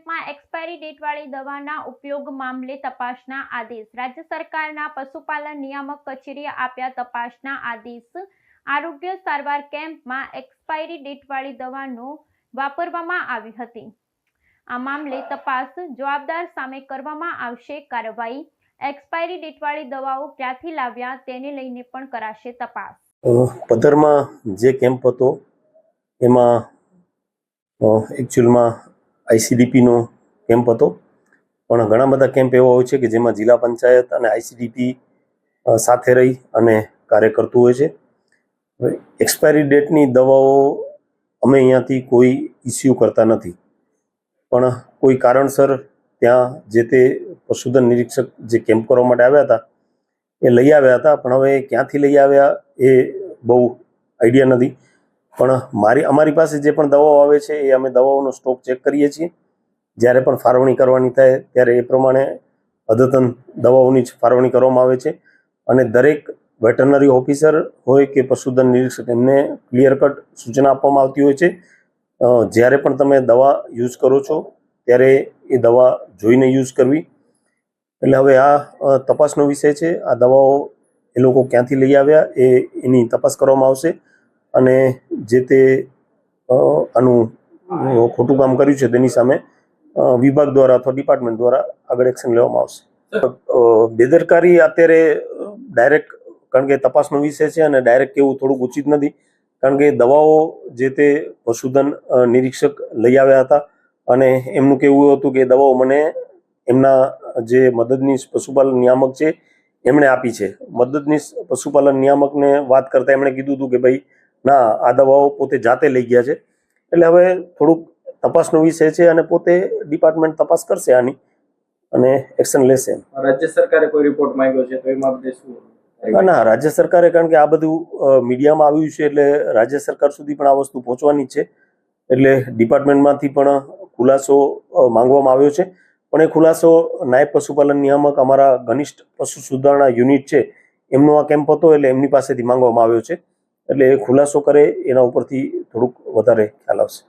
કેમ્પમાં એક્સપાયરી ડેટવાળી દવાના ઉપયોગ મામલે તપાસના આદેશ. રાજ્ય સરકારના પશુપાલન નિયામક કચેરીએ આપ્યા તપાસના આદેશ. આરોગ્ય સારવાર કેમ્પમાં એક્સપાયરી ડેટવાળી દવાનો વાપરવામાં આવી હતી. આ મામલે તપાસ જવાબદાર સામે કરવામાં આવશે કાર્યવાહી. એક્સપાયરી ડેટવાળી દવાઓ ક્યાંથી લાવ્યા તેને લઈને પણ કરાશે તપાસ. અ, પધરમાં જે કેમ્પ હતો એમાં એકચ્યુઅલમાં આઈસીડીપીનો કેમ્પ હતો. પણ ઘણા બધા કેમ્પ એવા હોય છે કે જેમાં જિલ્લા પંચાયત અને આઈસીડીપી સાથે રહી અને કાર્ય કરતું હોય છે. એક્સપાયરી ડેટની દવાઓ અમે અહીંયાથી કોઈ ઇસ્યુ કરતા નથી. પણ કોઈ કારણસર ત્યાં જે તે પશુધન નિરીક્ષક જે કેમ્પ કરવા માટે આવ્યા હતા, એ લઈ આવ્યા હતા. પણ હવે ક્યાંથી લઈ આવ્યા એ બહુ આઈડિયા નથી. પણ મારી, અમારી પાસે જે પણ દવાઓ આવે છે, એ અમે દવાઓનો સ્ટોક ચેક કરીએ છીએ. જ્યારે પણ ફાળવણી કરવાની થાય, ત્યારે એ પ્રમાણે અદ્યતન દવાઓની જ ફાળવણી કરવામાં આવે છે. અને દરેક વેટરનરી ઓફિસર હોય કે પશુધન નિરીક્ષક, એમને ક્લિયર કટ સૂચના આપવામાં આવતી હોય છે. જ્યારે પણ તમે દવા યુઝ કરો છો, ત્યારે એ દવા જોઈને યુઝ કરવી. એટલે હવે આ તપાસનો વિષય છે. આ દવાઓ એ લોકો ક્યાંથી લઈ આવ્યા, એ, એની તપાસ કરવામાં આવશે. અને જે તે આનું ખોટું કામ કર્યું છે તેની સામે વિભાગ દ્વારા અથવા ડિપાર્ટમેન્ટ દ્વારા આગળ એક્શન લેવામાં આવશે. બેદરકારી અત્યારે ડાયરેક્ટ, કારણ કે તપાસનો વિષય છે અને ડાયરેક્ટ કેવું થોડુંક ઉચિત નથી, કારણ કે દવાઓ જે તે પશુધન નિરીક્ષક લઈ આવ્યા હતા અને એમનું કહેવું હતું કે દવાઓ મને એમના જે મદદનીશ પશુપાલન નિયામક છે, એમણે આપી છે. મદદનીશ પશુપાલન નિયામકને વાત કરતા એમણે કીધું હતું કે ભાઈ ના આ દવાઓ પોતે જાતે લઈ ગયા છે. એટલે હવે થોડુંક તપાસનો વિષય છે અને પોતે ડિપાર્ટમેન્ટ તપાસ કરશે આની અને એક્શન લેશે. રાજ્ય સરકારે કોઈ રિપોર્ટ માંગ્યો છે તો એમાં શું? ના, ના રાજ્ય સરકારે કારણ કે આ બધું મીડિયામાં આવ્યું છે એટલે રાજ્ય સરકાર સુધી પણ આ વસ્તુ પહોંચવાની છે. એટલે ડિપાર્ટમેન્ટમાંથી પણ ખુલાસો માંગવામાં આવ્યો છે. પણ એ ખુલાસો નાયબ પશુપાલન નિયામક અમારા ઘનિષ્ઠ પશુ સુધારણા યુનિટ છે એમનો આ કેમ્પ હતો એટલે એમની પાસેથી માંગવામાં આવ્યો છે. એટલે એ ખુલાસો કરે એના ઉપરથી થોડુંક વધારે ખ્યાલ આવશે.